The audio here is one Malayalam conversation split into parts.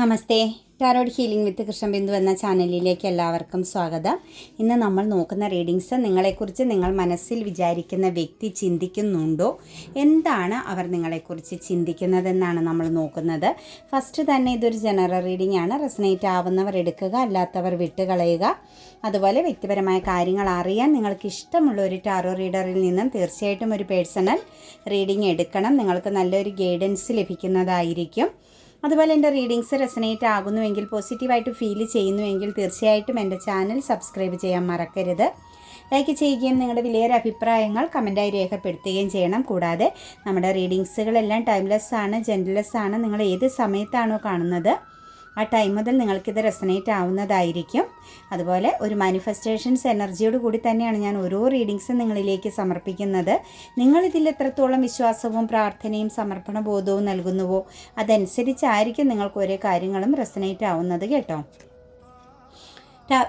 Namaste. Tarot healing with Krishnabindu എന്ന ചാനലിലേക്ക് എല്ലാവർക്കും സ്വാഗതം. ഇന്ന് നമ്മൾ നോക്കുന്ന റീഡിങ്സ് നിങ്ങളെക്കുറിച്ച് നിങ്ങൾ മനസ്സിൽ വിചാരിക്കുന്ന വ്യക്തി ചിന്തിക്കുന്നുണ്ടോ? എന്താണ് അവർ നിങ്ങളെക്കുറിച്ച് ചിന്തിക്കുന്നതെന്നാണ് നമ്മൾ നോക്കുന്നത്. ഫസ്റ്റ് തന്നെ ഇതൊരു ജനറൽ റീഡിംഗ് ആണ്. റെസനേറ്റ് ആവുന്നവർ എടുക്കുക അല്ലാത്തവർ വിട്ടുകളയുക. അതുപോലെ വ്യക്തിപരമായ കാര്യങ്ങൾ അറിയാൻ നിങ്ങൾക്ക് ഇഷ്ടമുള്ള ഒരു ടാറോ റീഡറിൽ നിന്നും തീർച്ചയായിട്ടും ഒരു പേഴ്സണൽ റീഡിംഗ് എടുക്കണം. നിങ്ങൾക്ക് നല്ലൊരു ഗൈഡൻസ് ലഭിക്കുന്നതായിരിക്കും. അതുപോലെ എന്റെ റീഡിങ്സ് റെസനേറ്റ് ആകുന്നുവെങ്കിൽ പോസിറ്റീവായിട്ട് ഫീൽ ചെയ്യുന്നുവെങ്കിൽ തീർച്ചയായിട്ടും എന്റെ ചാനൽ സബ്സ്ക്രൈബ് ചെയ്യാൻ മറക്കരുത്. ലൈക്ക് ചെയ്യുകയും നിങ്ങളുടെ വിലയേറെ അഭിപ്രായങ്ങൾ കമന്റായി രേഖപ്പെടുത്തുകയും ചെയ്യണം. കൂടാതെ നമ്മുടെ റീഡിങ്സുകളെല്ലാം ടൈംലെസ് ആണ് ജെൻഡർലെസ് ആണ് നിങ്ങൾ ഏത് സമയത്താണോ കാണുന്നത് ആ ടൈം മുതൽ നിങ്ങൾക്കിത് റെസനേറ്റ് ആവുന്നതായിരിക്കും. അതുപോലെ ഒരു മാനിഫെസ്റ്റേഷൻസ് എനർജിയോട് കൂടി തന്നെയാണ് ഞാൻ ഓരോ റീഡിങ്സും നിങ്ങളിലേക്ക് സമർപ്പിക്കുന്നത്. നിങ്ങളിതിൽ എത്രത്തോളം വിശ്വാസവും പ്രാർത്ഥനയും സമർപ്പണ ബോധവും നൽകുന്നുവോ അതനുസരിച്ചായിരിക്കും നിങ്ങൾക്ക് ഓരോ കാര്യങ്ങളും റെസനേറ്റ് ആവുന്നത് കേട്ടോ.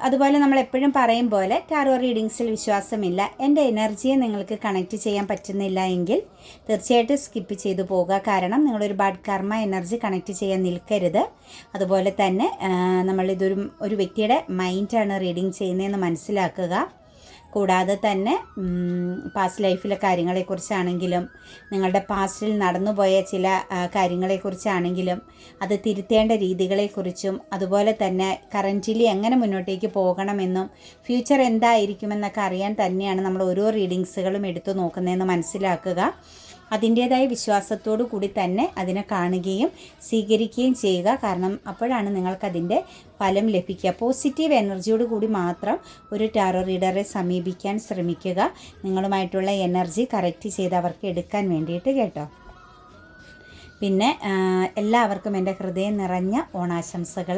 അതുപോലെ നമ്മൾ എപ്പോഴും പറയും പോലെ ടാറോ റീഡിങ്സിൽ വിശ്വാസമില്ല. എന്റെ എനർജിയെ നിങ്ങൾക്ക് കണക്ട് ചെയ്യാൻ പറ്റുന്നില്ല എങ്കിൽ തീർച്ചയായിട്ടും സ്കിപ്പ് ചെയ്തു പോകുക കാരണം നിങ്ങൾ ഒരുപാട് കർമ്മ എനർജി കണക്ട് ചെയ്യാൻ നിൽക്കരുത്. അതുപോലെ തന്നെ നമ്മളിതൊരു ഒരു വ്യക്തിയുടെ മൈൻഡാണ് റീഡിങ് ചെയ്യുന്നതെന്ന് മനസ്സിലാക്കുക. കൂടാതെ തന്നെ പാസ്റ്റ് ലൈഫിലെ കാര്യങ്ങളെക്കുറിച്ചാണെങ്കിലും നിങ്ങളുടെ പാസ്റ്റിൽ നടന്നുപോയ ചില കാര്യങ്ങളെക്കുറിച്ചാണെങ്കിലും അത് തിരുത്തേണ്ട രീതികളെക്കുറിച്ചും അതുപോലെ തന്നെ കറന്റിലി എങ്ങനെ മുന്നോട്ടേക്ക് പോകണമെന്നും ഫ്യൂച്ചർ എന്തായിരിക്കുമെന്നൊക്കെ അറിയാൻ തന്നെയാണ് നമ്മൾ ഓരോ റീഡിങ്സുകളും എടുത്തു നോക്കുന്നതെന്ന് മനസ്സിലാക്കുക. അതിന്റേതായ വിശ്വാസത്തോടു കൂടി തന്നെ അതിനെ കാണുകയും സ്വീകരിക്കുകയും ചെയ്യുക. കാരണം അപ്പോഴാണ് നിങ്ങൾക്കതിന്റെ ഫലം ലഭിക്കുക. പോസിറ്റീവ് എനർജിയോട് കൂടി മാത്രം ഒരു ടാറോ റീഡറെ സമീപിക്കാൻ ശ്രമിക്കുക. നിങ്ങളുമായിട്ടുള്ള എനർജി കറക്റ്റ് ചെയ്ത് അവർക്ക് എടുക്കാൻ വേണ്ടിയിട്ട് കേട്ടോ. പിന്നെ എല്ലാവർക്കും എന്റെ ഹൃദയം നിറഞ്ഞ ഓണാശംസകൾ.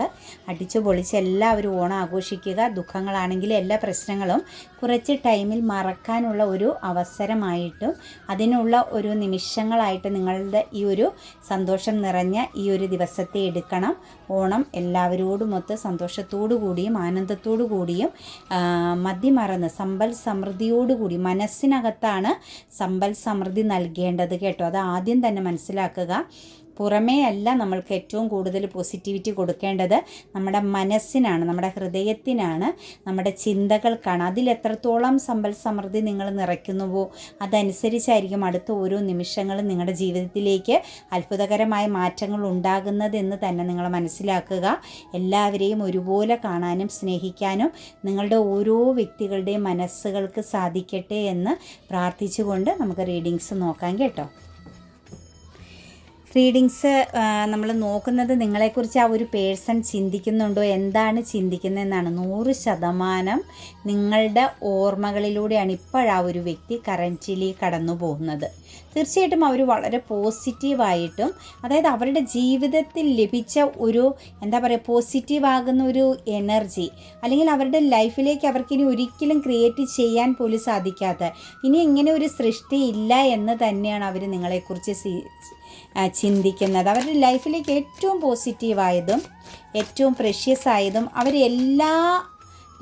അടിച്ചു പൊളിച്ച് എല്ലാവരും ഓണം ആഘോഷിക്കുക. ദുഃഖങ്ങളാണെങ്കിലും എല്ലാ പ്രശ്നങ്ങളും കുറച്ച് ടൈമിൽ മറക്കാനുള്ള ഒരു അവസരമായിട്ടും അതിനുള്ള ഒരു നിമിഷങ്ങളായിട്ട് നിങ്ങളുടെ ഈ ഒരു സന്തോഷം നിറഞ്ഞ ഈ ഒരു ദിവസത്തെ എടുക്കണം. ഓണം എല്ലാവരോടുമൊത്ത് സന്തോഷത്തോടു കൂടിയും ആനന്ദത്തോടു കൂടിയും മതിമറന്ന് സമ്പൽ സമൃദ്ധിയോടുകൂടി മനസ്സിനകത്താണ് സമ്പൽ സമൃദ്ധി നൽകേണ്ടത് കേട്ടോ. അത് ആദ്യം തന്നെ മനസ്സിലാക്കുക. പുറമേ അല്ല നമ്മൾക്ക് ഏറ്റവും കൂടുതൽ പോസിറ്റിവിറ്റി കൊടുക്കേണ്ടത് നമ്മുടെ മനസ്സിനാണ് നമ്മുടെ ഹൃദയത്തിനാണ് നമ്മുടെ ചിന്തകൾക്കാണ്. അതിൽ എത്രത്തോളം സമ്പൽ സമൃദ്ധി നിങ്ങൾ നിറയ്ക്കുന്നുവോ അതനുസരിച്ചായിരിക്കും അടുത്ത ഓരോ നിമിഷങ്ങളും നിങ്ങളുടെ ജീവിതത്തിലേക്ക് അത്ഭുതകരമായ മാറ്റങ്ങൾ ഉണ്ടാകുന്നതെന്ന് തന്നെ നിങ്ങൾ മനസ്സിലാക്കുക. എല്ലാവരെയും ഒരുപോലെ കാണാനും സ്നേഹിക്കാനും നിങ്ങളുടെ ഓരോ വ്യക്തികളുടെയും മനസ്സുകൾക്ക് സാധിക്കട്ടെ എന്ന് പ്രാർത്ഥിച്ചുകൊണ്ട് നമുക്ക് റീഡിങ്സ് നോക്കാം കേട്ടോ. റീഡിങ്സ് നമ്മൾ നോക്കുന്നത് നിങ്ങളെക്കുറിച്ച് ആ ഒരു പേഴ്സൺ ചിന്തിക്കുന്നുണ്ടോ? എന്താണ് ചിന്തിക്കുന്നതെന്നാണ്. നൂറ് ശതമാനം നിങ്ങളുടെ ഓർമ്മകളിലൂടെയാണ് ഇപ്പോഴാ ഒരു വ്യക്തി കറന്റിലി കടന്നു പോകുന്നത്. തീർച്ചയായിട്ടും അവർ വളരെ പോസിറ്റീവായിട്ടും അതായത് അവരുടെ ജീവിതത്തിൽ ലഭിച്ച ഒരു എന്താ പറയുക പോസിറ്റീവാകുന്ന ഒരു എനർജി അല്ലെങ്കിൽ അവരുടെ ലൈഫിലേക്ക് അവർക്കിനി ഒരിക്കലും ക്രിയേറ്റ് ചെയ്യാൻ പോലും സാധിക്കാത്ത ഇനി ഇങ്ങനെ ഒരു സൃഷ്ടി ഇല്ല എന്ന് തന്നെയാണ് അവർ നിങ്ങളെക്കുറിച്ച് ചിന്തിക്കുന്നത്. അവരുടെ ലൈഫിലേക്ക് ഏറ്റവും പോസിറ്റീവായതും ഏറ്റവും പ്രഷ്യസ് ആയതും അവർ എല്ലാ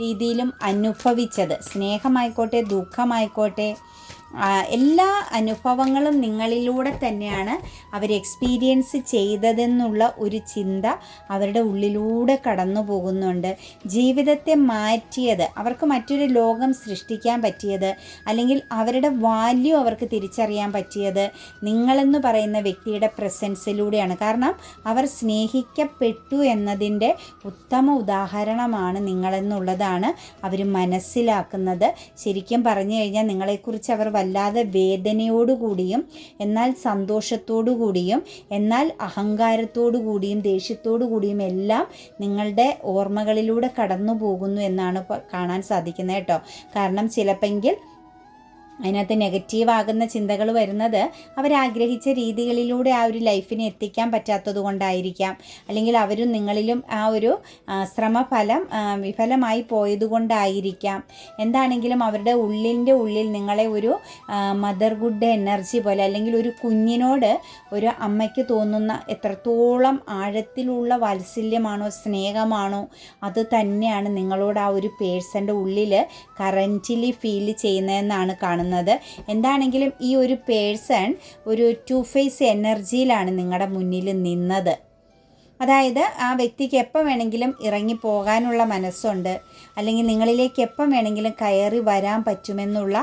രീതിയിലും അനുഭവിച്ചത്. സ്നേഹമായിക്കോട്ടെ ദുഃഖമായിക്കോട്ടെ എല്ലാ അനുഭവങ്ങളും നിങ്ങളിലൂടെ തന്നെയാണ് അവർ എക്സ്പീരിയൻസ് ചെയ്തതെന്നുള്ള ഒരു ചിന്ത അവരുടെ ഉള്ളിലൂടെ കടന്നു പോകുന്നുണ്ട്. ജീവിതത്തെ മാറ്റിയത് അവർക്ക് മറ്റൊരു ലോകം സൃഷ്ടിക്കാൻ പറ്റിയത് അല്ലെങ്കിൽ അവരുടെ വാല്യൂ അവർക്ക് തിരിച്ചറിയാൻ പറ്റിയത് നിങ്ങളെന്ന് പറയുന്ന വ്യക്തിയുടെ പ്രസൻസിലൂടെയാണ് കാരണം അവർ സ്നേഹിക്കപ്പെട്ടു എന്നതിന്റെ ഉത്തമ ഉദാഹരണമാണ് നിങ്ങളെന്നുള്ളതാണ് അവർ മനസ്സിലാക്കുന്നത്. ശരിക്കും പറഞ്ഞു കഴിഞ്ഞാൽ നിങ്ങളെക്കുറിച്ച് അവർ വല്ലാതെ വേദനയോടുകൂടിയും എന്നാൽ സന്തോഷത്തോടു കൂടിയും എന്നാൽ അഹങ്കാരത്തോടു കൂടിയും ദേഷ്യത്തോടു കൂടിയും എല്ലാം നിങ്ങളുടെ ഓർമ്മകളിലൂടെ കടന്നു പോകുന്നു എന്നാണ് കാണാൻ സാധിക്കുന്നത് കേട്ടോ. കാരണം ചിലപ്പെങ്കിൽ അതിനകത്ത് നെഗറ്റീവ് ആകുന്ന ചിന്തകൾ വരുന്നത് അവരാഗ്രഹിച്ച രീതികളിലൂടെ ആ ഒരു ലൈഫിനെ എത്തിക്കാൻ പറ്റാത്തത് കൊണ്ടായിരിക്കാം. അല്ലെങ്കിൽ അവരും നിങ്ങളിലും ആ ഒരു ശ്രമഫലം വിഫലമായി പോയത് കൊണ്ടായിരിക്കാം. എന്താണെങ്കിലും അവരുടെ ഉള്ളിന്റെ ഉള്ളിൽ നിങ്ങളെ ഒരു മദർ ഗുഡ് എനർജി പോലെ അല്ലെങ്കിൽ ഒരു കുഞ്ഞിനോട് ഒരു അമ്മയ്ക്ക് തോന്നുന്ന എത്രത്തോളം ആഴത്തിലുള്ള വാത്സല്യമാണോ സ്നേഹമാണോ അത് തന്നെയാണ് നിങ്ങളോട് ആ ഒരു പേഴ്സന്റെ ഉള്ളിൽ കറന്റിലി ഫീൽ ചെയ്യുന്നതെന്നാണ് കാണുന്നത്. എന്താണെങ്കിലും ഈ ഒരു പേഴ്സൺ ഒരു ടു ഫേസ് എനർജിയിലാണ് നിങ്ങളുടെ മുന്നിൽ നിന്നത്. അതായത് ആ വ്യക്തിക്ക് എപ്പം വേണമെങ്കിലും ഇറങ്ങി പോകാനുള്ള മനസ്സുണ്ട്. അല്ലെങ്കിൽ നിങ്ങളിലേക്ക് എപ്പം വേണമെങ്കിലും കയറി വരാൻ പറ്റുമെന്നുള്ള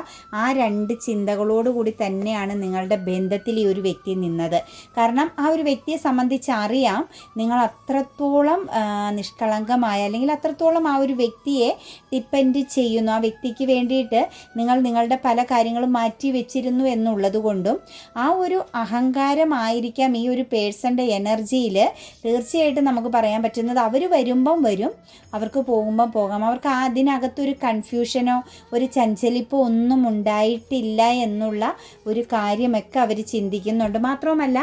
ആ രണ്ട് ചിന്തകളോടുകൂടി തന്നെയാണ് നിങ്ങളുടെ ബന്ധത്തിൽ ഈ ഒരു വ്യക്തി നിന്നത്. കാരണം ആ ഒരു വ്യക്തിയെ സംബന്ധിച്ച് അറിയാം നിങ്ങൾ അത്രത്തോളം നിഷ്കളങ്കമായ അല്ലെങ്കിൽ അത്രത്തോളം ആ ഒരു വ്യക്തിയെ ഡിപ്പെൻഡ് ചെയ്യുന്നു. ആ വ്യക്തിക്ക് വേണ്ടിയിട്ട് നിങ്ങൾ നിങ്ങളുടെ പല കാര്യങ്ങളും മാറ്റി വെച്ചിരുന്നു എന്നുള്ളത് കൊണ്ടും ആ ഒരു അഹങ്കാരമായിരിക്കാം ഈ ഒരു പേഴ്സന്റെ എനർജിയിൽ തീർച്ചയായിട്ടും നമുക്ക് പറയാൻ പറ്റുന്നത് അവർ വരുമ്പം വരും. അവർക്ക് പോകുമ്പം പോകാം. അവർക്ക് അതിനകത്തൊരു കൺഫ്യൂഷനോ ഒരു ചഞ്ചലിപ്പോ ഒന്നും ഉണ്ടായിട്ടില്ല എന്നുള്ള ഒരു കാര്യമൊക്കെ അവർ ചിന്തിക്കുന്നുണ്ട്. മാത്രവുമല്ല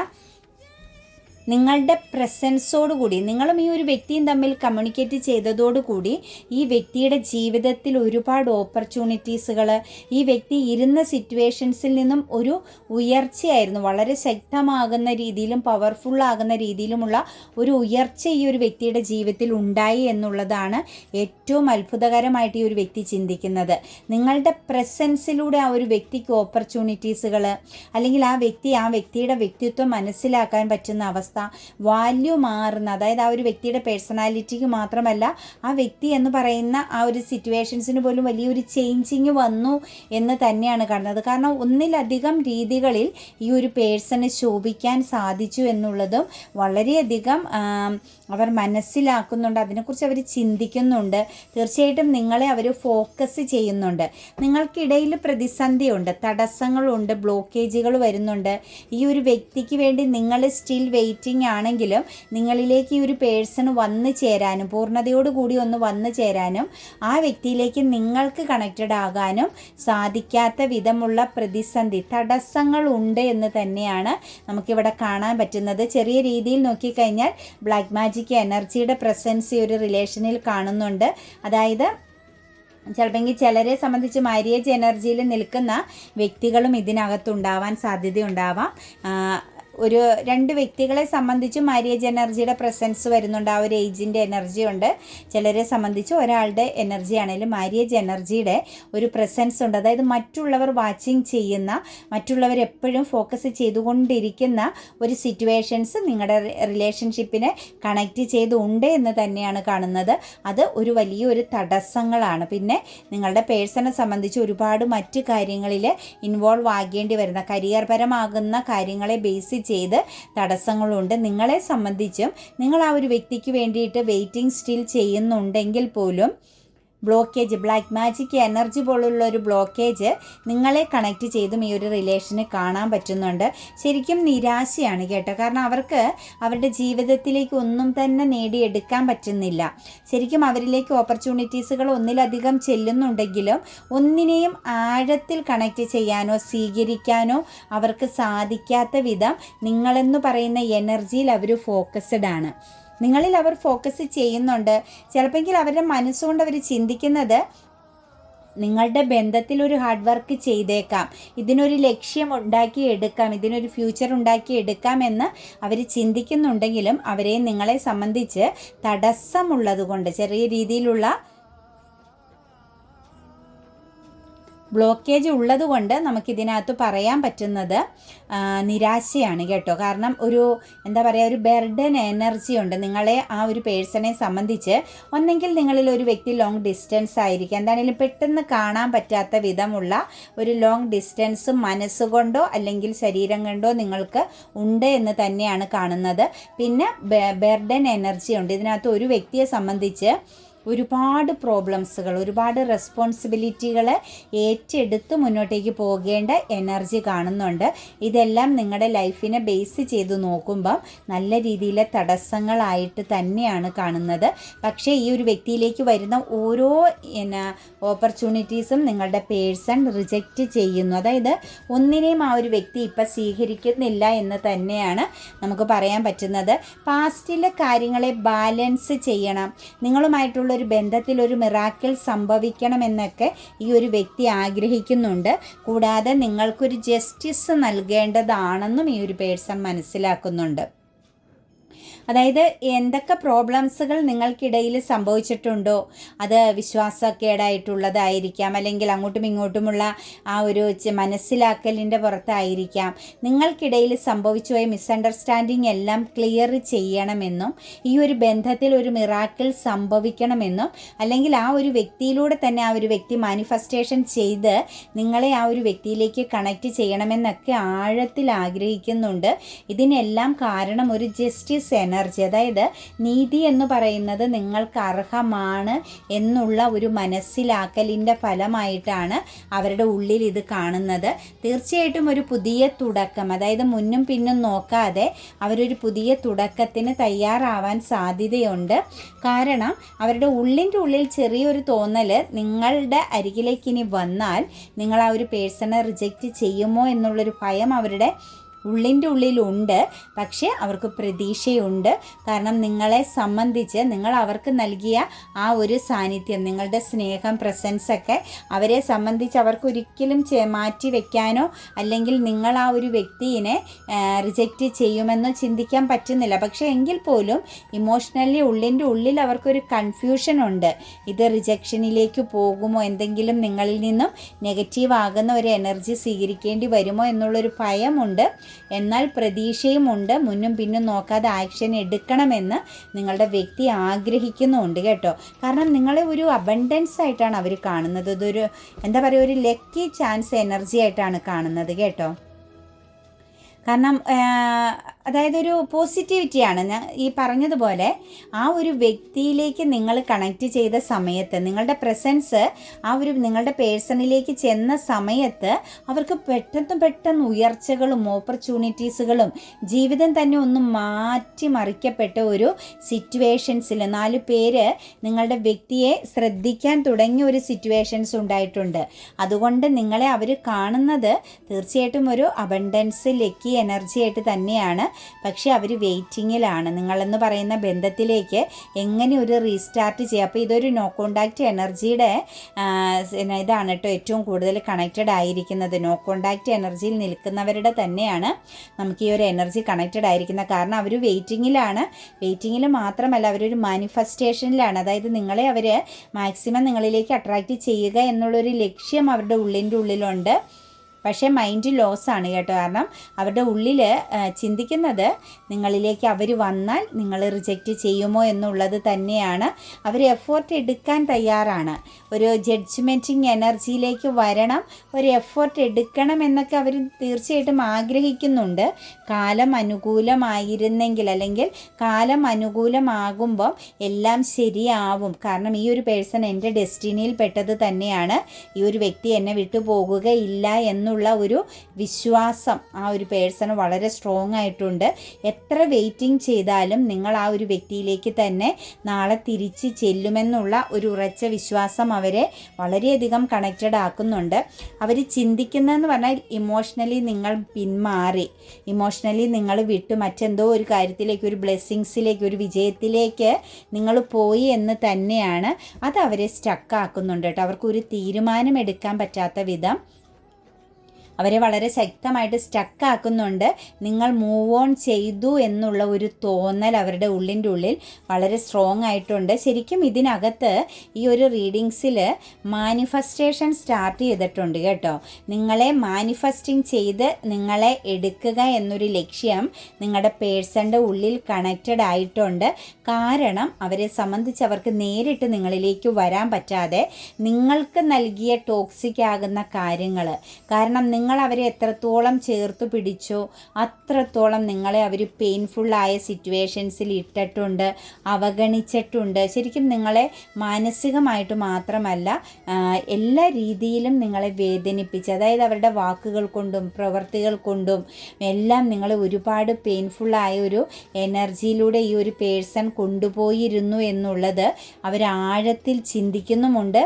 നിങ്ങളുടെ പ്രസൻസോടുകൂടി നിങ്ങളും ഈ ഒരു വ്യക്തിയും തമ്മിൽ കമ്മ്യൂണിക്കേറ്റ് ചെയ്തതോടുകൂടി ഈ വ്യക്തിയുടെ ജീവിതത്തിൽ ഒരുപാട് ഓപ്പർച്യൂണിറ്റീസുകൾ ഈ വ്യക്തി ഇരുന്ന സിറ്റുവേഷൻസിൽ നിന്നും ഒരു ഉയർച്ചയായിരുന്നു. വളരെ ശക്തമാകുന്ന രീതിയിലും പവർഫുള്ളാകുന്ന രീതിയിലുമുള്ള ഒരു ഉയർച്ച ഈ ഒരു വ്യക്തിയുടെ ജീവിതത്തിൽ ഉണ്ടായി എന്നുള്ളതാണ് ഏറ്റവും അത്ഭുതകരമായിട്ട് ഈ ഒരു വ്യക്തി ചിന്തിക്കുന്നത്. നിങ്ങളുടെ പ്രസൻസിലൂടെ ആ ഒരു വ്യക്തിക്ക് ഓപ്പർച്യൂണിറ്റീസുകൾ അല്ലെങ്കിൽ ആ വ്യക്തി ആ വ്യക്തിയുടെ വ്യക്തിത്വം മനസ്സിലാക്കാൻ പറ്റുന്ന അവസ്ഥ അവസ്ഥ വാല്യൂ മാറുന്ന അതായത് ആ ഒരു വ്യക്തിയുടെ പേഴ്സണാലിറ്റിക്ക് മാത്രമല്ല ആ വ്യക്തി എന്ന് പറയുന്ന ആ ഒരു സിറ്റുവേഷൻസിന് പോലും വലിയൊരു ചേഞ്ചിങ് വന്നു എന്ന് തന്നെയാണ് കാണുന്നത്. കാരണം ഒന്നിലധികം രീതികളിൽ ഈ ഒരു പേഴ്സണ് ശോഭിക്കാൻ സാധിച്ചു എന്നുള്ളതും വളരെയധികം അവർ മനസ്സിലാക്കുന്നുണ്ട് അതിനെക്കുറിച്ച് അവർ ചിന്തിക്കുന്നുണ്ട്. തീർച്ചയായിട്ടും നിങ്ങളെ അവർ ഫോക്കസ് ചെയ്യുന്നുണ്ട്. നിങ്ങൾക്കിടയിൽ പ്രതിസന്ധിയുണ്ട് തടസ്സങ്ങളുണ്ട് ബ്ലോക്കേജുകൾ വരുന്നുണ്ട്. ഈ ഒരു വ്യക്തിക്ക് വേണ്ടി നിങ്ങൾ സ്റ്റിൽ വെയിറ്റ് വെയിറ്റിംഗ് ആണെങ്കിലും നിങ്ങളിലേക്ക് ഈ ഒരു പേഴ്സൺ വന്നു ചേരാനും പൂർണതയോടുകൂടി ഒന്ന് വന്നു ചേരാനും ആ വ്യക്തിയിലേക്ക് നിങ്ങൾക്ക് കണക്റ്റഡ് ആകാനും സാധിക്കാത്ത വിധമുള്ള പ്രതിസന്ധി തടസ്സങ്ങൾ ഉണ്ട് എന്ന് തന്നെയാണ് നമുക്കിവിടെ കാണാൻ പറ്റുന്നത്. ചെറിയ രീതിയിൽ നോക്കിക്കഴിഞ്ഞാൽ ബ്ലാക്ക് മാജിക് എനർജിയുടെ പ്രസൻസ് ഈ ഒരു റിലേഷനിൽ കാണുന്നുണ്ട്. അതായത് ചിലപ്പോൾ ചിലരെ സംബന്ധിച്ച് മാരിയേജ് എനർജിയിൽ നിൽക്കുന്ന വ്യക്തികളും ഇതിനകത്തുണ്ടാവാൻ സാധ്യതയുണ്ടാവാം. ഒരു രണ്ട് വ്യക്തികളെ സംബന്ധിച്ച് മാരിയേജ് എനർജിയുടെ പ്രസൻസ് വരുന്നുണ്ട്. ആ ഒരു ഏജിന്റെ എനർജി ഉണ്ട്. ചിലരെ സംബന്ധിച്ച് ഒരാളുടെ എനർജി ആണെങ്കിലും മാരിയേജ് എനർജിയുടെ ഒരു പ്രസൻസ് ഉണ്ട്. അതായത് മറ്റുള്ളവർ വാച്ചിങ് ചെയ്യുന്ന മറ്റുള്ളവർ എപ്പോഴും ഫോക്കസ് ചെയ്തുകൊണ്ടിരിക്കുന്ന ഒരു സിറ്റുവേഷൻസ് നിങ്ങളുടെ റിലേഷൻഷിപ്പിനെ കണക്റ്റ് ചെയ്തുണ്ട് എന്ന് തന്നെയാണ് കാണുന്നത്. അത് ഒരു വലിയൊരു തടസ്സങ്ങളാണ്. പിന്നെ നിങ്ങളുടെ പേഴ്സണെ സംബന്ധിച്ച് ഒരുപാട് മറ്റ് കാര്യങ്ങളിൽ ഇൻവോൾവ് ആകേണ്ടി വരുന്ന കരിയർപരമാകുന്ന കാര്യങ്ങളെ ബേസ് ചെയ്ത് തടസ്സങ്ങളുണ്ട്. നിങ്ങളെ സംബന്ധിച്ചും നിങ്ങൾ ആ ഒരു വ്യക്തിക്ക് വേണ്ടിയിട്ട് വെയിറ്റിംഗ് സ്റ്റിൽ ചെയ്യുന്നുണ്ടെങ്കിൽ പോലും ബ്ലോക്കേജ് ബ്ലാക്ക് മാജിക് എനർജി പോലുള്ള ഒരു ബ്ലോക്കേജ് നിങ്ങളെ കണക്റ്റ് ചെയ്തും ഈ ഒരു റിലേഷന് കാണാൻ പറ്റുന്നുണ്ട്. ശരിക്കും നിരാശയാണ് കേട്ടോ. കാരണം അവർക്ക് അവരുടെ ജീവിതത്തിലേക്ക് ഒന്നും തന്നെ നേടിയെടുക്കാൻ പറ്റുന്നില്ല. ശരിക്കും അവരിലേക്ക് ഓപ്പർച്യൂണിറ്റീസുകൾ ഒന്നിലധികം ചെല്ലുന്നുണ്ടെങ്കിലും ഒന്നിനെയും ആഴത്തിൽ കണക്റ്റ് ചെയ്യാനോ സ്വീകരിക്കാനോ അവർക്ക് സാധിക്കാത്ത വിധം നിങ്ങളെന്ന് പറയുന്ന എനർജിയിൽ അവർ ഫോക്കസ്ഡ് ആണ്. നിങ്ങളിൽ അവർ ഫോക്കസ് ചെയ്യുന്നുണ്ട്. ചിലപ്പോൾ അവരുടെ മനസ്സുകൊണ്ട് അവർ ചിന്തിക്കുന്നത് നിങ്ങളുടെ ബന്ധത്തിൽ ഒരു ഹാർഡ് വർക്ക് ചെയ്തേക്കാം. ഇതിനൊരു ലക്ഷ്യം ഉണ്ടാക്കി എടുക്കാം ഇതിനൊരു ഫ്യൂച്ചർ ഉണ്ടാക്കി എടുക്കാം എന്ന് അവർ ചിന്തിക്കുന്നുണ്ടെങ്കിലും അവരെ നിങ്ങളെ സംബന്ധിച്ച് തടസ്സമുള്ളത് കൊണ്ട് ചെറിയ രീതിയിലുള്ള ബ്ലോക്കേജ് ഉള്ളതുകൊണ്ട് നമുക്കിതിനകത്ത് പറയാൻ പറ്റുന്നത് നിരാശയാണ് കേട്ടോ. കാരണം ഒരു എന്താ പറയുക ഒരു ബെർഡൻ എനർജി ഉണ്ട്. നിങ്ങളെ ആ ഒരു പേഴ്സണെ സംബന്ധിച്ച് ഒന്നെങ്കിൽ നിങ്ങളിൽ ഒരു വ്യക്തി ലോങ് ഡിസ്റ്റൻസ് ആയിരിക്കും. എന്താണെങ്കിലും പെട്ടെന്ന് കാണാൻ പറ്റാത്ത വിധമുള്ള ഒരു ലോങ് ഡിസ്റ്റൻസ് മനസ്സുകൊണ്ടോ അല്ലെങ്കിൽ ശരീരം കൊണ്ടോ നിങ്ങൾക്ക് ഉണ്ട് എന്ന് തന്നെയാണ് കാണുന്നത്. പിന്നെ ബെർഡൻ എനർജി ഉണ്ട്. ഇതിനകത്ത് ഒരു വ്യക്തിയെ സംബന്ധിച്ച് ഒരുപാട് പ്രോബ്ലംസുകൾ ഒരുപാട് റെസ്പോൺസിബിലിറ്റികൾ ഏറ്റെടുത്ത് മുന്നോട്ടേക്ക് പോകേണ്ട എനർജി കാണുന്നുണ്ട്. ഇതെല്ലാം നിങ്ങളുടെ ലൈഫിനെ ബേസ് ചെയ്ത് നോക്കുമ്പം നല്ല രീതിയിലെ തടസ്സങ്ങളായിട്ട് തന്നെയാണ് കാണുന്നത്. പക്ഷേ ഈ ഒരു വ്യക്തിയിലേക്ക് വരുന്ന ഓരോ എന്നാ ഓപ്പർച്യൂണിറ്റീസും നിങ്ങളുടെ പേഴ്സൺ റിജക്റ്റ് ചെയ്യുന്നു. അതായത് ഒന്നിനെയും ആ ഒരു വ്യക്തി ഇപ്പം സ്വീകരിക്കുന്നില്ല എന്ന് തന്നെയാണ് നമുക്ക് പറയാൻ പറ്റുന്നത്. പാസ്റ്റിലെ കാര്യങ്ങളെ ബാലൻസ് ചെയ്യണം. നിങ്ങളുമായിട്ടുള്ള ഒരു ബന്ധത്തിൽ ഒരു മിറാക്കിൾ സംഭവിക്കണമെന്നൊക്കെ ഈ ഒരു വ്യക്തി ആഗ്രഹിക്കുന്നുണ്ട്. കൂടാതെ നിങ്ങൾക്കൊരു ജസ്റ്റിസ് നൽകേണ്ടതാണെന്നും ഈ ഒരു പേഴ്സൺ മനസ്സിലാക്കുന്നുണ്ട്. അതായത് എന്തൊക്കെ പ്രോബ്ലംസുകൾ നിങ്ങൾക്കിടയിൽ സംഭവിച്ചിട്ടുണ്ടോ? അത് വിശ്വാസക്കേടായിട്ടുള്ളതായിരിക്കാം. അല്ലെങ്കിൽ അങ്ങോട്ടും ഇങ്ങോട്ടുമുള്ള ആ ഒരു മനസ്സിലാക്കലിന്റെ പുറത്തായിരിക്കാം. നിങ്ങൾക്കിടയിൽ സംഭവിച്ചു പോയ മിസ്അണ്ടർസ്റ്റാൻഡിങ് എല്ലാം ക്ലിയർ ചെയ്യണമെന്നും ഈ ഒരു ബന്ധത്തിൽ ഒരു മിറാക്കിൾ സംഭവിക്കണമെന്നും അല്ലെങ്കിൽ ആ ഒരു വ്യക്തിയിലൂടെ തന്നെ ആ ഒരു വ്യക്തി മാനിഫെസ്റ്റേഷൻ ചെയ്ത് നിങ്ങളെ ആ ഒരു വ്യക്തിയിലേക്ക് കണക്റ്റ് ചെയ്യണമെന്നൊക്കെ ആഴത്തിൽ ആഗ്രഹിക്കുന്നുണ്ട്. ഇതിനെല്ലാം കാരണം ഒരു ജസ്റ്റിസ് എനർജി അതായത് നീതി എന്ന് പറയുന്നത് നിങ്ങൾക്ക് അർഹമാണ് എന്നുള്ള ഒരു മനസ്സിലാക്കലിന്റെ ഫലമായിട്ടാണ് അവരുടെ ഉള്ളിൽ ഇത് കാണുന്നത്. തീർച്ചയായിട്ടും ഒരു പുതിയ തുടക്കം അതായത് മുന്നും പിന്നും നോക്കാതെ അവരൊരു പുതിയ തുടക്കത്തിന് തയ്യാറാവാൻ സാധ്യതയുണ്ട്. കാരണം അവരുടെ ഉള്ളിന്റെ ഉള്ളിൽ ചെറിയൊരു തോന്നൽ നിങ്ങളുടെ അരികിലേക്ക് ഇനി വന്നാൽ നിങ്ങൾ ആ ഒരു പേഴ്സണെ റിജക്റ്റ് ചെയ്യുമോ എന്നുള്ളൊരു ഭയം അവരുടെ ഉള്ളിന്റെ ഉള്ളിലുണ്ട് പക്ഷേ അവർക്ക് പ്രതീക്ഷയുണ്ട്. കാരണം നിങ്ങളെ സംബന്ധിച്ച് നിങ്ങൾ അവർക്ക് നൽകിയ ആ ഒരു സാന്നിധ്യം നിങ്ങളുടെ സ്നേഹം പ്രസൻസ് ഒക്കെ അവരെ സംബന്ധിച്ച് അവർക്ക് ഒരിക്കലും മാറ്റി വെക്കാനോ അല്ലെങ്കിൽ നിങ്ങൾ ആ ഒരു വ്യക്തിയെ റിജക്റ്റ് ചെയ്യുമെന്നോ ചിന്തിക്കാൻ പറ്റുന്നില്ല. പക്ഷേ എങ്കിൽ പോലും ഇമോഷണലി ഉള്ളിന്റെ ഉള്ളിൽ അവർക്കൊരു കൺഫ്യൂഷൻ ഉണ്ട്. ഇത് റിജക്ഷനിലേക്ക് പോകുമോ? എന്തെങ്കിലും നിങ്ങളിൽ നിന്നും നെഗറ്റീവ് ആകുന്ന ഒരു എനർജി സ്വീകരിക്കേണ്ടി വരുമോ? എന്നുള്ളൊരു ഭയമുണ്ട്. എന്നാൽ പ്രതീക്ഷയുമുണ്ട്. മുന്നും പിന്നും നോക്കാതെ ആക്ഷൻ എടുക്കണമെന്ന് നിങ്ങളുടെ വ്യക്തി ആഗ്രഹിക്കുന്നുമുണ്ട് കേട്ടോ. കാരണം നിങ്ങളെ ഒരു അബണ്ടൻസ് ആയിട്ടാണ് അവർ കാണുന്നത്. ഇതൊരു എന്താ പറയുക ഒരു ലക്കി ചാൻസ് എനർജി ആയിട്ടാണ് കാണുന്നത് കേട്ടോ. കാരണം അതായത് ഒരു പോസിറ്റിവിറ്റിയാണ് ഞാൻ ഈ പറഞ്ഞതുപോലെ ആ ഒരു വ്യക്തിയിലേക്ക് നിങ്ങൾ കണക്റ്റ് ചെയ്ത സമയത്ത് നിങ്ങളുടെ പ്രസൻസ് ആ ഒരു നിങ്ങളുടെ പേഴ്സണിലേക്ക് ചെന്ന സമയത്ത് അവർക്ക് പെട്ടെന്ന് പെട്ടെന്ന് ഉയർച്ചകളും ഓപ്പർച്യൂണിറ്റീസുകളും ജീവിതം തന്നെ ഒന്ന് മാറ്റിമറിക്കപ്പെട്ട ഒരു സിറ്റുവേഷൻസിൽ നാല് പേര് നിങ്ങളുടെ വ്യക്തിയെ ശ്രദ്ധിക്കാൻ തുടങ്ങിയ ഒരു സിറ്റുവേഷൻസ് ഉണ്ടായിട്ടുണ്ട്. അതുകൊണ്ട് നിങ്ങളെ അവർ കാണുന്നത് തീർച്ചയായിട്ടും ഒരു അബണ്ടൻസ് ലക്കി എനർജി ആയിട്ട് തന്നെയാണ്. പക്ഷേ അവർ വെയിറ്റിങ്ങിലാണ്. നിങ്ങളെന്ന് പറയുന്ന ബന്ധത്തിലേക്ക് എങ്ങനെ ഒരു റീസ്റ്റാർട്ട് ചെയ്യുക അപ്പോൾ ഇതൊരു നോ കോണ്ടാക്റ്റ് എനർജിയുടെ ഇതാണ് കേട്ടോ ഏറ്റവും കൂടുതൽ കണക്റ്റഡ് ആയിരിക്കുന്നത്. നോ കോണ്ടാക്റ്റ് എനർജിയിൽ നിൽക്കുന്നവരുടെ തന്നെയാണ് നമുക്ക് ഈ ഒരു എനർജി കണക്റ്റഡ് ആയിരിക്കുന്നത് കാരണം. അവർ വെയിറ്റിങ്ങിലാണ്. വെയിറ്റിങ്ങിൽ മാത്രമല്ല അവരൊരു മാനിഫെസ്റ്റേഷനിലാണ് അതായത് നിങ്ങളെ അവർ മാക്സിമം നിങ്ങളിലേക്ക് അട്രാക്റ്റ് ചെയ്യുക എന്നുള്ളൊരു ലക്ഷ്യം അവരുടെ ഉള്ളിന്റെ ഉള്ളിലുണ്ട്. പക്ഷേ മൈൻഡ് ലോസാണ് കേട്ടോ. കാരണം അവരുടെ ഉള്ളിൽ ചിന്തിക്കുന്നത് നിങ്ങളിലേക്ക് അവർ വന്നാൽ നിങ്ങൾ റിജക്റ്റ് ചെയ്യുമോ എന്നുള്ളത് തന്നെയാണ്. അവർ എഫേർട്ട് എടുക്കാൻ തയ്യാറാണ്. ഒരു ജഡ്ജ്മെന്റിങ് എനർജിയിലേക്ക് വരണം ഒരു എഫേർട്ട് എടുക്കണം എന്നൊക്കെ അവർ തീർച്ചയായിട്ടും ആഗ്രഹിക്കുന്നുണ്ട്. കാലം അനുകൂലമായിരുന്നെങ്കിൽ അല്ലെങ്കിൽ കാലം അനുകൂലമാകുമ്പോൾ എല്ലാം ശരിയാവും. കാരണം ഈ ഒരു പേഴ്സൺ എന്റെ ഡെസ്റ്റിനിയിൽ പെട്ടത് തന്നെയാണ്. ഈ ഒരു വ്യക്തി എന്നെ വിട്ടു പോകുകയില്ല എന്നുള്ള ഒരു വിശ്വാസം ആ ഒരു പേഴ്സണ് വളരെ സ്ട്രോങ് ആയിട്ടുണ്ട്. എത്ര വെയിറ്റിംഗ് ചെയ്താലും നിങ്ങൾ ആ ഒരു വ്യക്തിയിലേക്ക് തന്നെ നാളെ തിരിച്ച് ചെല്ലുമെന്നുള്ള ഒരു ഉറച്ച വിശ്വാസം അവരെ വളരെയധികം കണക്റ്റഡ് ആക്കുന്നുണ്ട്. അവർ ചിന്തിക്കുന്നതെന്ന് പറഞ്ഞാൽ ഇമോഷണലി നിങ്ങൾ പിന്മാറി. ഇമോഷണലി നിങ്ങൾ വിട്ടു മറ്റെന്തോ ഒരു കാര്യത്തിലേക്ക് ഒരു ബ്ലെസ്സിങ്സിലേക്ക് ഒരു വിജയത്തിലേക്ക് നിങ്ങൾ പോയി എന്ന് തന്നെയാണ് അത് അവരെ സ്റ്റക്കാക്കുന്നുണ്ട് കേട്ടോ. അവർക്ക് ഒരു തീരുമാനം എടുക്കാൻ പറ്റാത്ത വിധം. അവരെ വളരെ ശക്തമായിട്ട് സ്റ്റക്കാക്കുന്നുണ്ട് നിങ്ങൾ മൂവ് ഓൺ ചെയ്തു എന്നുള്ള ഒരു തോന്നൽ അവരുടെ ഉള്ളിന്റെ ഉള്ളിൽ വളരെ സ്ട്രോങ് ആയിട്ടുണ്ട്. ശരിക്കും ഇതിനകത്ത് ഈ ഒരു റീഡിങ്സിൽ മാനിഫെസ്റ്റേഷൻ സ്റ്റാർട്ട് ചെയ്തിട്ടുണ്ട് കേട്ടോ. നിങ്ങളെ മാനിഫെസ്റ്റിംഗ് ചെയ്ത് നിങ്ങളെ എടുക്കുക എന്നൊരു ലക്ഷ്യം നിങ്ങളുടെ പേഴ്സന്റെ ഉള്ളിൽ കണക്റ്റഡ് ആയിട്ടുണ്ട്. കാരണം അവരെ സംബന്ധിച്ച് അവർക്ക് നേരിട്ട് നിങ്ങളിലേക്ക് വരാൻ പറ്റാതെ നിങ്ങൾക്ക് നൽകിയ ടോക്സിക് ആകുന്ന കാര്യങ്ങൾ. കാരണം നിങ്ങൾ അവരെ എത്രത്തോളം ചേർത്ത് പിടിച്ചോ അത്രത്തോളം നിങ്ങളെ അവർ പെയിൻഫുള്ളായ സിറ്റുവേഷൻസിൽ ഇട്ടിട്ടുണ്ട് അവഗണിച്ചിട്ടുണ്ട്. ശരിക്കും നിങ്ങളെ മാനസികമായിട്ട് മാത്രമല്ല എല്ലാ രീതിയിലും നിങ്ങളെ വേദനിപ്പിച്ച് അതായത് അവരുടെ വാക്കുകൾ കൊണ്ടും പ്രവർത്തികൾ കൊണ്ടും എല്ലാം നിങ്ങളെ ഒരുപാട് പെയിൻഫുള്ളായ ഒരു എനർജിയിലൂടെ ഈ ഒരു പേഴ്സൺ കൊണ്ടുപോയിരുന്നു എന്നുള്ളത് അവർ ആഴത്തിൽ ചിന്തിക്കുന്നുമുണ്ട്.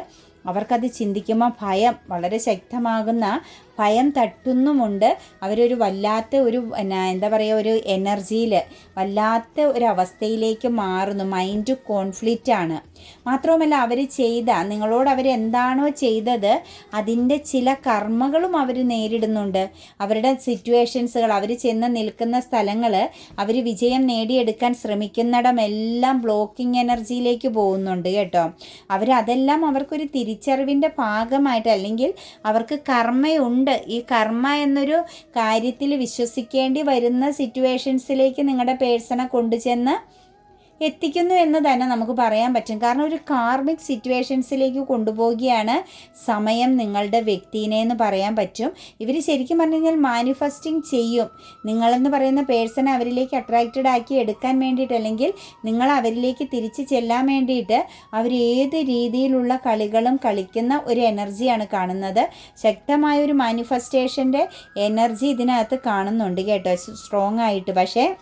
അവർക്കത് ചിന്തിക്കുമ്പോൾ ഭയം വളരെ ശക്തമാകുന്ന ഭയം തട്ടുന്നുമുണ്ട്. അവരൊരു വല്ലാത്ത ഒരു എന്താ പറയുക ഒരു എനർജിയിൽ വല്ലാത്ത ഒരു അവസ്ഥയിലേക്ക് മാറുന്നു. മൈൻഡ് കോൺഫ്ലിക്റ്റ് ആണ്. മാത്രവുമല്ല അവർ ചെയ്ത നിങ്ങളോട് അവർ എന്താണോ ചെയ്തത് അതിന്റെ ചില കർമ്മകളും അവർ നേരിടുന്നുണ്ട്. അവരുടെ സിറ്റുവേഷൻസുകൾ അവർ ചെന്ന് നിൽക്കുന്ന സ്ഥലങ്ങൾ അവർ വിജയം നേടിയെടുക്കാൻ ശ്രമിക്കുന്നിടമെല്ലാം ബ്ലോക്കിംഗ് എനർജിയിലേക്ക് പോകുന്നുണ്ട് കേട്ടോ. അവരതെല്ലാം അവർക്കൊരു തിരിച്ചറിവിന്റെ ഭാഗമായിട്ട് അല്ലെങ്കിൽ അവർക്ക് കർമ്മയുണ്ട് ഈ കർമ്മ എന്നൊരു കാര്യത്തിൽ വിശ്വസിക്കേണ്ടി വരുന്ന സിറ്റുവേഷൻസിലേക്ക് നിങ്ങളുടെ പേഴ്സണെ കൊണ്ടുചെന്ന് എത്തിക്കുന്നു എന്ന് തന്നെ നമുക്ക് പറയാൻ പറ്റും. കാരണം ഒരു കാർമിക് സിറ്റുവേഷൻസിലേക്ക് കൊണ്ടുപോവുകയാണ് സമയം നിങ്ങളുടെ വ്യക്തിനെ എന്ന് പറയാൻ പറ്റും. ഇവർ ശരിക്കും പറഞ്ഞു കഴിഞ്ഞാൽ മാനിഫെസ്റ്റിംഗ് ചെയ്യും. നിങ്ങളെന്ന് പറയുന്ന പേഴ്സണെ അവരിലേക്ക് അട്രാക്റ്റഡ് ആക്കി എടുക്കാൻ വേണ്ടിയിട്ട് അല്ലെങ്കിൽ നിങ്ങൾ അവരിലേക്ക് തിരിച്ച് ചെല്ലാൻ വേണ്ടിയിട്ട് അവർ ഏത് രീതിയിലുള്ള കളികളും കളിക്കുന്ന ഒരു എനർജിയാണ് കാണുന്നത്. ശക്തമായ ഒരു മാനിഫെസ്റ്റേഷന്റെ എനർജി ഇതിനകത്ത് കാണുന്നുണ്ട് കേട്ടോ. സ്ട്രോങ് ആയിട്ട്. പക്ഷേ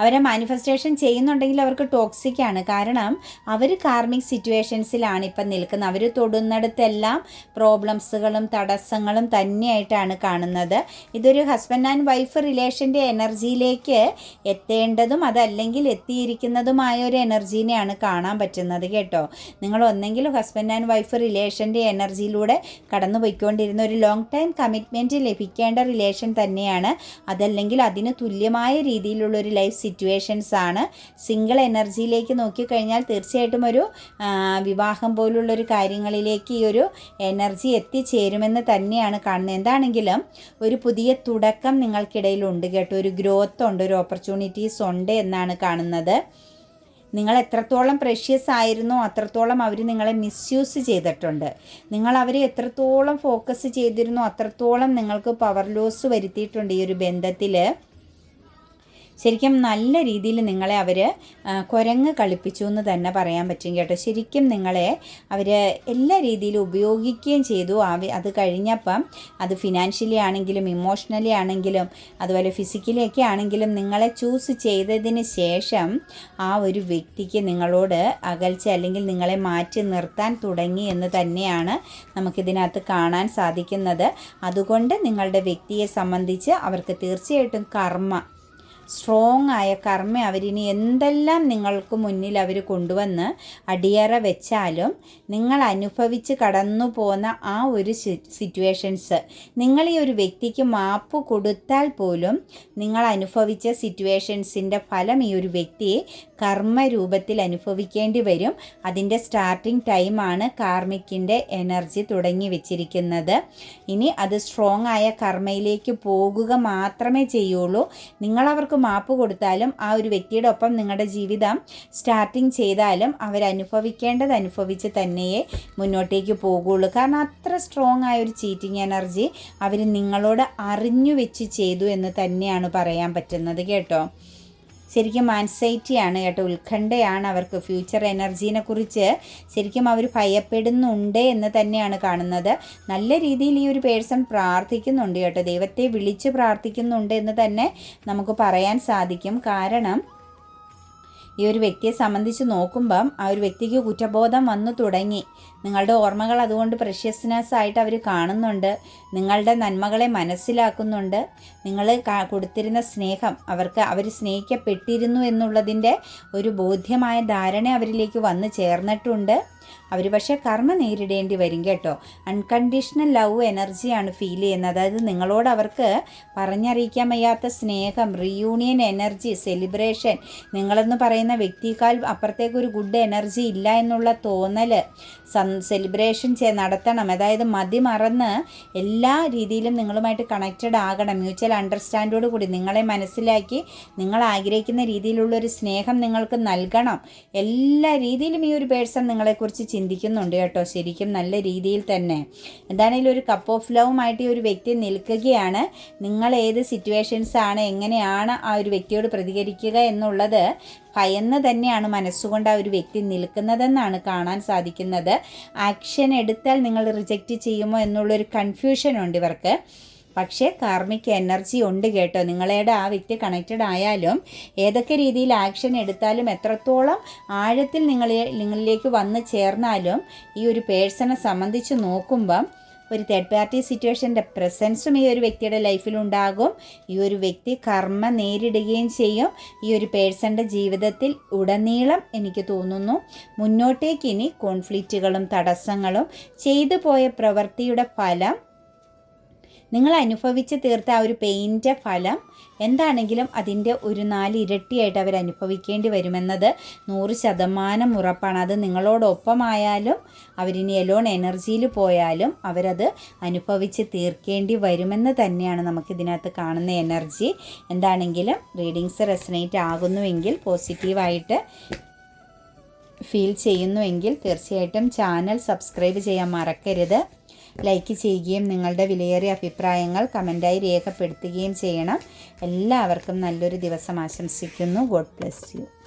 അവരെ മാനിഫെസ്റ്റേഷൻ ചെയ്യുന്നുണ്ടെങ്കിൽ അവർക്ക് ടോക്സിക് ആണ്. കാരണം അവർ കാർമിക് സിറ്റുവേഷൻസിലാണ് ഇപ്പം നിൽക്കുന്നത്. അവർ തൊടുന്നിടത്തെല്ലാം പ്രോബ്ലംസുകളും തടസ്സങ്ങളും തന്നെയായിട്ടാണ് കാണുന്നത്. ഇതൊരു ഹസ്ബൻഡ് ആൻഡ് വൈഫ് റിലേഷന്റെ എനർജിയിലേക്ക് എത്തേണ്ടതും അതല്ലെങ്കിൽ എത്തിയിരിക്കുന്നതുമായ ഒരു എനർജീനെയാണ് കാണാൻ പറ്റുന്നത് കേട്ടോ. നിങ്ങൾ ഒന്നെങ്കിലും ഹസ്ബൻഡ് ആൻഡ് വൈഫ് റിലേഷന്റെ എനർജിയിലൂടെ കടന്നു പോയിക്കൊണ്ടിരുന്ന ഒരു ലോങ് ടൈം കമ്മിറ്റ്മെന്റ് ലഭിക്കേണ്ട റിലേഷൻ തന്നെയാണ്. അതല്ലെങ്കിൽ അതിന് തുല്യമായ രീതിയിലുള്ളൊരു ലൈഫ് സിറ്റുവേഷൻസ് ആണ്. സിംഗിൾ എനർജിയിലേക്ക് നോക്കിക്കഴിഞ്ഞാൽ തീർച്ചയായിട്ടും ഒരു വിവാഹം പോലുള്ളൊരു കാര്യങ്ങളിലേക്ക് ഈ ഒരു എനർജി എത്തിച്ചേരുമെന്ന് തന്നെയാണ് കാണുന്നത്. എന്താണെങ്കിലും ഒരു പുതിയ തുടക്കം നിങ്ങൾക്കിടയിലുണ്ട് കേട്ടോ. ഒരു ഗ്രോത്ത് ഉണ്ട് ഒരു ഓപ്പർച്യൂണിറ്റീസ് ഉണ്ട് എന്നാണ് കാണുന്നത്. നിങ്ങൾ എത്രത്തോളം പ്രഷ്യസ് ആയിരുന്നോ അത്രത്തോളം അവർ നിങ്ങളെ മിസ്യൂസ് ചെയ്തിട്ടുണ്ട്. നിങ്ങൾ അവരെ എത്രത്തോളം ഫോക്കസ് ചെയ്തിരുന്നോ അത്രത്തോളം നിങ്ങൾക്ക് പവർ ലോസ് വരുത്തിയിട്ടുണ്ട് ഈ ഒരു ബന്ധത്തിൽ ശരിക്കും നല്ല രീതിയിൽ നിങ്ങളെ അവർ കുരങ്ങ് കളിപ്പിച്ചു എന്ന് തന്നെ പറയാൻ പറ്റും കേട്ടോ. ശരിക്കും നിങ്ങളെ അവർ എല്ലാ രീതിയിലും ഉപയോഗിക്കുകയും ചെയ്തു. അത് കഴിഞ്ഞപ്പം അത് ഫിനാൻഷ്യലി ആണെങ്കിലും ഇമോഷണലി ആണെങ്കിലും അതുപോലെ ഫിസിക്കലി ഒക്കെ ആണെങ്കിലും നിങ്ങളെ ചൂസ് ചെയ്തതിന് ശേഷം ആ ഒരു വ്യക്തിക്ക് നിങ്ങളോട് അകൽച്ച അല്ലെങ്കിൽ നിങ്ങളെ മാറ്റി നിർത്താൻ തുടങ്ങി എന്ന് തന്നെയാണ് നമുക്കിതിനകത്ത് കാണാൻ സാധിക്കുന്നത്. അതുകൊണ്ട് നിങ്ങളുടെ വ്യക്തിയെ സംബന്ധിച്ച് അവർക്ക് തീർച്ചയായിട്ടും കർമ്മ സ്ട്രോങ് ആയ കർമ്മ അവരിനി എന്തെല്ലാം നിങ്ങൾക്ക് മുന്നിൽ അവർ കൊണ്ടുവന്ന് അടിയറ വെച്ചാലും നിങ്ങൾ അനുഭവിച്ച് കടന്നു പോന്ന ആ ഒരു സിറ്റുവേഷൻസ് നിങ്ങൾ ഈ ഒരു വ്യക്തിക്ക് മാപ്പ് കൊടുത്താൽ പോലും നിങ്ങൾ അനുഭവിച്ച സിറ്റുവേഷൻസിന്റെ ഫലം ഈ ഒരു വ്യക്തി കർമ്മരൂപത്തിൽ അനുഭവിക്കേണ്ടി വരും. അതിന്റെ സ്റ്റാർട്ടിംഗ് ടൈമാണ് കാർമിക്കിന്റെ എനർജി തുടങ്ങി വെച്ചിരിക്കുന്നത്. ഇനി അത് സ്ട്രോങ് ആയ കർമ്മയിലേക്ക് പോകുക മാത്രമേ ചെയ്യുള്ളൂ. നിങ്ങളവർക്ക് മാപ്പ് കൊടുത്താലും ആ ഒരു വ്യക്തിയുടെ ഒപ്പം നിങ്ങളുടെ ജീവിതം സ്റ്റാർട്ടിങ് ചെയ്താലും അവരനുഭവിക്കേണ്ടത് അനുഭവിച്ച് തന്നെയേ മുന്നോട്ടേക്ക് പോകുള്ളൂ. കാരണം അത്ര സ്ട്രോങ് ആയ ഒരു ചീറ്റിംഗ് എനർജി അവർ നിങ്ങളോട് അറിഞ്ഞു വെച്ച് ചെയ്തു എന്ന് തന്നെയാണ് പറയാൻ പറ്റുന്നത് കേട്ടോ. ശരിക്കും ആൻസൈറ്റിയാണ് കേട്ടോ. ഉത്കണ്ഠയാണ് അവർക്ക്. ഫ്യൂച്ചർ എനർജീനെ കുറിച്ച് ശരിക്കും അവർ ഭയപ്പെടുന്നുണ്ട് എന്ന് തന്നെയാണ് കാണുന്നത്. നല്ല രീതിയിൽ ഈ ഒരു പേഴ്സൺ പ്രാർത്ഥിക്കുന്നുണ്ട് കേട്ടോ. ദൈവത്തെ വിളിച്ച് പ്രാർത്ഥിക്കുന്നുണ്ട് എന്ന് തന്നെ നമുക്ക് പറയാൻ സാധിക്കും. കാരണം ഈ ഒരു വ്യക്തിയെ സംബന്ധിച്ച് നോക്കുമ്പം ആ ഒരു വ്യക്തിക്ക് കുറ്റബോധം വന്നു തുടങ്ങി. നിങ്ങളുടെ ഓർമ്മകൾ അതുകൊണ്ട് പ്രഷ്യസ്നെസ് ആയിട്ട് അവർ കാണുന്നുണ്ട്. നിങ്ങളുടെ നന്മകളെ മനസ്സിലാക്കുന്നുണ്ട്. നിങ്ങൾ കൊടുത്തിരുന്ന സ്നേഹം അവർക്ക് അവർ സ്നേഹിക്കപ്പെട്ടിരുന്നു എന്നുള്ളതിന്റെ ഒരു ബോധ്യമായ ധാരണ അവരിലേക്ക് വന്നു ചേർന്നിട്ടുണ്ട്. അവർ പക്ഷേ കർമ്മ നേരിടേണ്ടി വരും കേട്ടോ. അൺകണ്ടീഷണൽ ലവ് എനർജിയാണ് ഫീൽ ചെയ്യുന്നത്. അതായത് നിങ്ങളോട് അവർക്ക് പറഞ്ഞറിയിക്കാൻ വയ്യാത്ത സ്നേഹം റീയൂണിയൻ എനർജി സെലിബ്രേഷൻ നിങ്ങളെന്ന് പറയുന്ന വ്യക്തിക്കാൽ അപ്പുറത്തേക്ക് ഒരു ഗുഡ് എനർജി ഇല്ല എന്നുള്ള തോന്നൽ സെലിബ്രേഷൻ നടത്തണം. അതായത് മതി മറന്ന് എല്ലാ രീതിയിലും നിങ്ങളുമായിട്ട് കണക്റ്റഡ് ആകണം. മ്യൂച്വൽ അണ്ടർസ്റ്റാൻഡോട് കൂടി നിങ്ങളെ മനസ്സിലാക്കി നിങ്ങൾ ആഗ്രഹിക്കുന്ന രീതിയിലുള്ളൊരു സ്നേഹം നിങ്ങൾക്ക് നൽകണം. എല്ലാ രീതിയിലും ഈ ഒരു പേഴ്സൺ നിങ്ങളെക്കുറിച്ച് ചിന്തിക്കുന്നുണ്ട് കേട്ടോ. ശരിക്കും നല്ല രീതിയിൽ തന്നെ. എന്താണെങ്കിലും ഒരു കപ്പ് ഓഫ് ലവുമായിട്ട് ഈ ഒരു വ്യക്തി നിൽക്കുകയാണ്. നിങ്ങൾ ഏത് സിറ്റുവേഷൻസ് ആണ് എങ്ങനെയാണ് ആ ഒരു വ്യക്തിയോട് പ്രതികരിക്കുക എന്നുള്ളത് ഭയന്ന് തന്നെയാണ് മനസ്സുകൊണ്ട് ആ ഒരു വ്യക്തി നിൽക്കുന്നതെന്നാണ് കാണാൻ സാധിക്കുന്നത്. ആക്ഷൻ എടുത്താൽ നിങ്ങൾ റിജക്റ്റ് ചെയ്യുമോ എന്നുള്ളൊരു കൺഫ്യൂഷൻ ഉണ്ട് ഇവർക്ക്. പക്ഷേ കാർമിക് എനർജി ഉണ്ട് കേട്ടോ. നിങ്ങളുടെ ആ വ്യക്തി കണക്റ്റഡ് ആയാലും ഏതൊക്കെ രീതിയിൽ ആക്ഷൻ എടുത്താലും എത്രത്തോളം ആഴത്തിൽ നിങ്ങളെ നിങ്ങളിലേക്ക് വന്ന് ചേർന്നാലും ഈ ഒരു പേഴ്സണെ സംബന്ധിച്ച് നോക്കുമ്പം ഒരു തേർഡ് പാർട്ടി സിറ്റുവേഷന്റെ പ്രസൻസും ഈ ഒരു വ്യക്തിയുടെ ലൈഫിലുണ്ടാകും ഈ ഒരു വ്യക്തി കർമ്മ നേരിടുകയും ചെയ്യും. ഈ ഒരു പേഴ്സന്റെ ജീവിതത്തിൽ ഉടനീളം എനിക്ക് തോന്നുന്നു മുന്നോട്ടേക്ക് ഇനി കോൺഫ്ലിക്റ്റുകളും തടസ്സങ്ങളും ചെയ്തു പോയ പ്രവൃത്തിയുടെ ഫലം നിങ്ങൾ അനുഭവിച്ച് തീർത്ത ആ ഒരു പെയിന്റെ ഫലം എന്താണെങ്കിലും അതിന്റെ ഒരു നാല് ഇരട്ടിയായിട്ട് അവർ അനുഭവിക്കേണ്ടി വരുമെന്നത് നൂറ് ശതമാനം ഉറപ്പാണ്. അത് നിങ്ങളോടൊപ്പമായാലും അവരിനി എലോൺ എനർജിയിൽ പോയാലും അവരത് അനുഭവിച്ച് തീർക്കേണ്ടി വരുമെന്ന് തന്നെയാണ് നമുക്കിതിനകത്ത് കാണുന്ന എനർജി എന്താണെങ്കിലും റീഡിങ്സ് റെസനേറ്റ് ആകുന്നുവെങ്കിൽ പോസിറ്റീവായിട്ട് ഫീൽ ചെയ്യുന്നുവെങ്കിൽ തീർച്ചയായിട്ടും ചാനൽ സബ്സ്ക്രൈബ് ചെയ്യാൻ മറക്കരുത്. ലൈക്ക് ചെയ്യുകയും നിങ്ങളുടെ വിലയേറിയ അഭിപ്രായങ്ങൾ കമന്റായി രേഖപ്പെടുത്തുകയും ചെയ്യണം. എല്ലാവർക്കും നല്ലൊരു ദിവസം ആശംസിക്കുന്നു. God bless you.